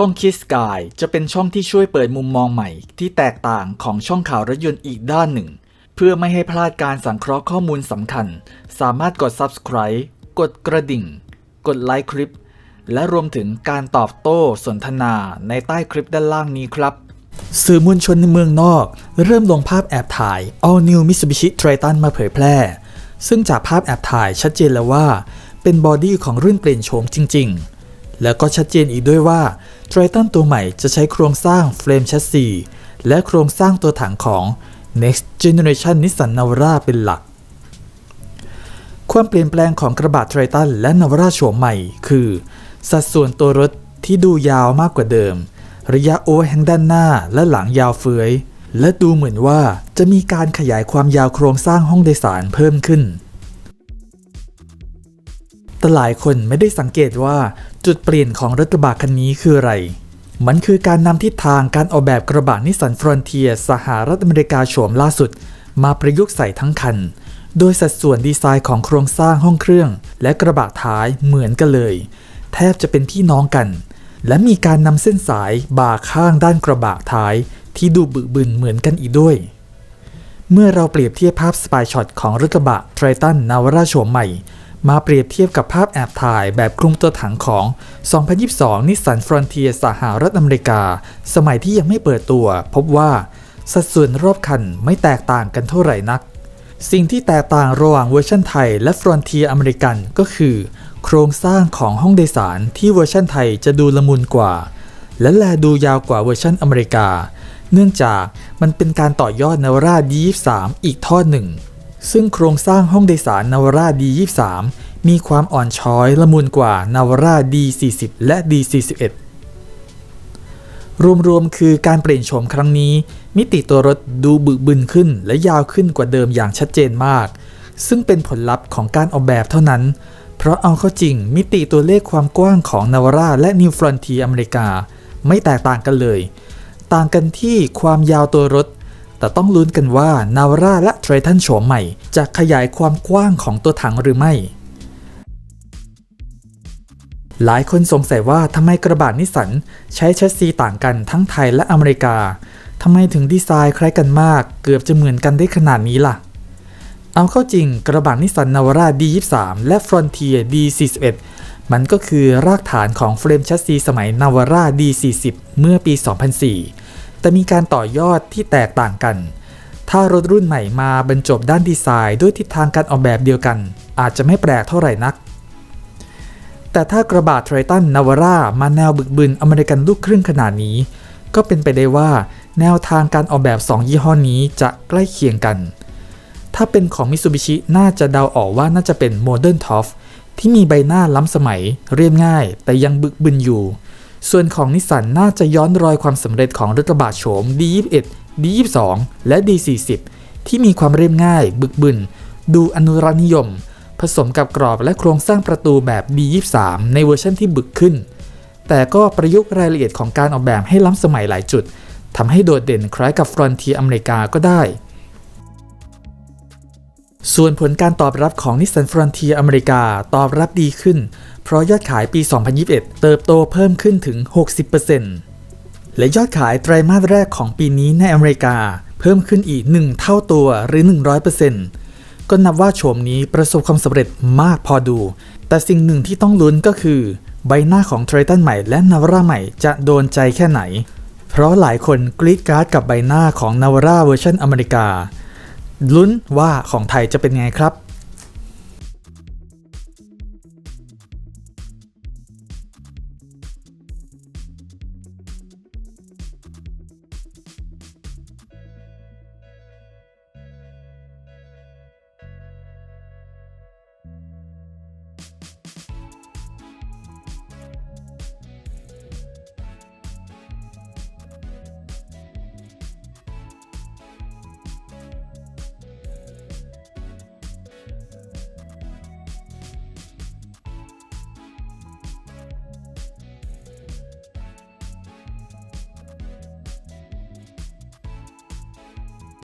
ช่องคิสกายจะเป็นช่องที่ช่วยเปิดมุมมองใหม่ ที่แตกต่างของช่องข่าวรถยนต์อีกด้านหนึ่ง เพื่อไม่ให้พลาดการสังเคราะห์ข้อมูลสำคัญ สามารถกด subscribe กดกระดิ่ง กดไลค์คลิป และรวมถึงการตอบโต้สนทนาในใต้คลิปด้านล่างนี้ครับ สื่อมวลชนในเมืองนอก เริ่มลงภาพแอบถ่าย All New Mitsubishi Triton มาเผยแพร่ ซึ่งจากภาพแอบถ่ายชัดเจนแล้วว่า เป็นบอดี้ของรุ่นเปลี่ยนโฉมจริง ๆ แล้วก็ชัดเจนอีกด้วยว่า Triton ตัวใหม่จะใช้โครงสร้างเฟรมแชสซีและโครงสร้างตัวถังของ Next Generation Nissan Navara เป็นหลัก ความเปลี่ยนแปลงของกระบะไททันและนาวาร่าโฉมใหม่ คือ สัดส่วนตัวรถที่ดูยาวมากกว่าเดิม ระยะโอเวอร์แฮงด้านหน้าและหลังยาวเฟื้อยและดูเหมือนว่าจะมีการขยายความยาวโครงสร้างห้องโดยสารเพิ่มขึ้น แต่หลายคนไม่ได้สังเกตว่า จุดเปลี่ยนของรถกระบะคันนี้คืออะไร มันคือการนำทิศทางการออกแบบกระบะนิสสันฟรอนเทียสหรัฐอเมริกาโฉมล่าสุด มาประยุกต์ใส่ทั้งคัน โดยสัดส่วนดีไซน์ของโครงสร้างห้องเครื่อง และกระบะท้ายเหมือนกันเลย แทบจะเป็นพี่น้องกัน และมีการนำเส้นสายบ่าข้างด้านกระบะท้าย ที่ดูบึกบึนเหมือนกันอีกด้วย เมื่อเราเปรียบเทียบภาพสปายช็อตของรถกระบะไททันนาวราโฉมใหม่ มาเปรียบเทียบกับภาพแอบถ่ายแบบคลุมตัวถังของ 2022นิสสันฟรอนเทียสหรัฐอเมริกา สมัยที่ยังไม่เปิดตัว พบว่าสัดส่วนรอบคันไม่แตกต่างกันเท่าไหร่นัก สิ่งที่แตกต่างระหว่างเวอร์ชันไทยและฟรอนเทียอเมริกันก็คือ โครงสร้างของห้องโดยสารที่เวอร์ชันไทยจะดูละมุนกว่า และแลดูยาวกว่าเวอร์ชันอเมริกา เนื่องจากมันเป็นการต่อยอดนาวรา D23 อีกทอดหนึ่ง ซึ่งโครงสร้างห้องโดยสารนาวาร่า D23 มีความอ่อนช้อยละมุนกว่านาวาร่า D40 และ D41 รวมๆ คือการเปลี่ยนโฉมครั้งนี้ มิติตัวรถดูบึกบึนขึ้นและยาวขึ้นกว่าเดิมอย่างชัดเจนมาก ซึ่งเป็นผลลัพธ์ของการออกแบบเท่านั้น เพราะเอาเข้าจริง มิติตัวเลขความกว้างของนาวาร่าและ New Frontier อเมริกา ไม่แตกต่างกันเลย ต่างกันที่ความยาวตัวรถ แต่ต้องลุ้นกันว่านาวร่าและ Triton โฉมใหม่ จะขยายความกว้างของตัวถังหรือไม่ หลายคนสงสัยว่าทำไมกระบะนิสสันใช้แชสซีต่างกันทั้งไทยและอเมริกาทำไมถึงดีไซน์คล้ายกันมาก เกือบจะเหมือนกันได้ขนาดนี้ล่ะ เอาเข้าจริงกระบะนิสสันนาวาร่า D23 และ Frontier D41 มันก็คือรากฐานของเฟรมแชสซีสมัยนาวาร่า D40 เมื่อปี 2004 แต่มีการต่อยอดที่แตกต่างกัน ถ้ารถรุ่นใหม่มาบรรจบด้านดีไซน์ด้วยทิศทางการออกแบบเดียวกัน อาจจะไม่แปลกเท่าไหร่นัก แต่ถ้ากระบะไททันนาวาร่ามาแนวบึกบึนอเมริกันลูกครึ่งขนาดนี้ ก็เป็นไปได้ว่าแนวทางการออกแบบ 2 ยี่ห้อนี้จะใกล้เคียงกัน ถ้าเป็นของมิ t ูบิชิน่าจะเดาออกว่าน่าจะเป็นโมเดิร์นทอฟที่มีใบหน้าล้ำสมัย เรียบง่าย แต่ยังบึกบึนอยู่ ส่วนของนิสสันน่าจะย้อนรอยความสำเร็จของรถกระบะโฉม D21 D22 และ D40 ที่มีความเรียบง่าย บึกบึน ดูอนุรักษ์นิยม ผสมกับกรอบและโครงสร้างประตูแบบ D23 ในเวอร์ชันที่บึกขึ้น แต่ก็ประยุกต์รายละเอียดของการออกแบบให้ล้ำสมัยหลายจุดทำให้โดดเด่นคล้ายกับฟรอนทีอเมริกาก็ได้ ส่วนผลการตอบรับของ Nissan Frontier อเมริกาตอบรับดีขึ้น เพราะยอดขายปี 2021 เติบโตเพิ่มขึ้นถึง 60%และยอดขายไตรมาสแรกของปีนี้ในอเมริกา เพิ่มขึ้นอีก 1 เท่าตัวหรือ 100%ก็นับว่าโฉมนี้ประสบความสำเร็จมากพอดู แต่สิ่งหนึ่งที่ต้องลุ้นก็คือ ใบหน้าของ Triton ใหม่และ Navara ใหม่จะโดนใจแค่ไหน เพราะหลายคนกรีดการ์ดกับใบหน้าของ Navara เวอร์ชันอเมริกา ลุ้นว่าของไทยจะเป็นไงครับ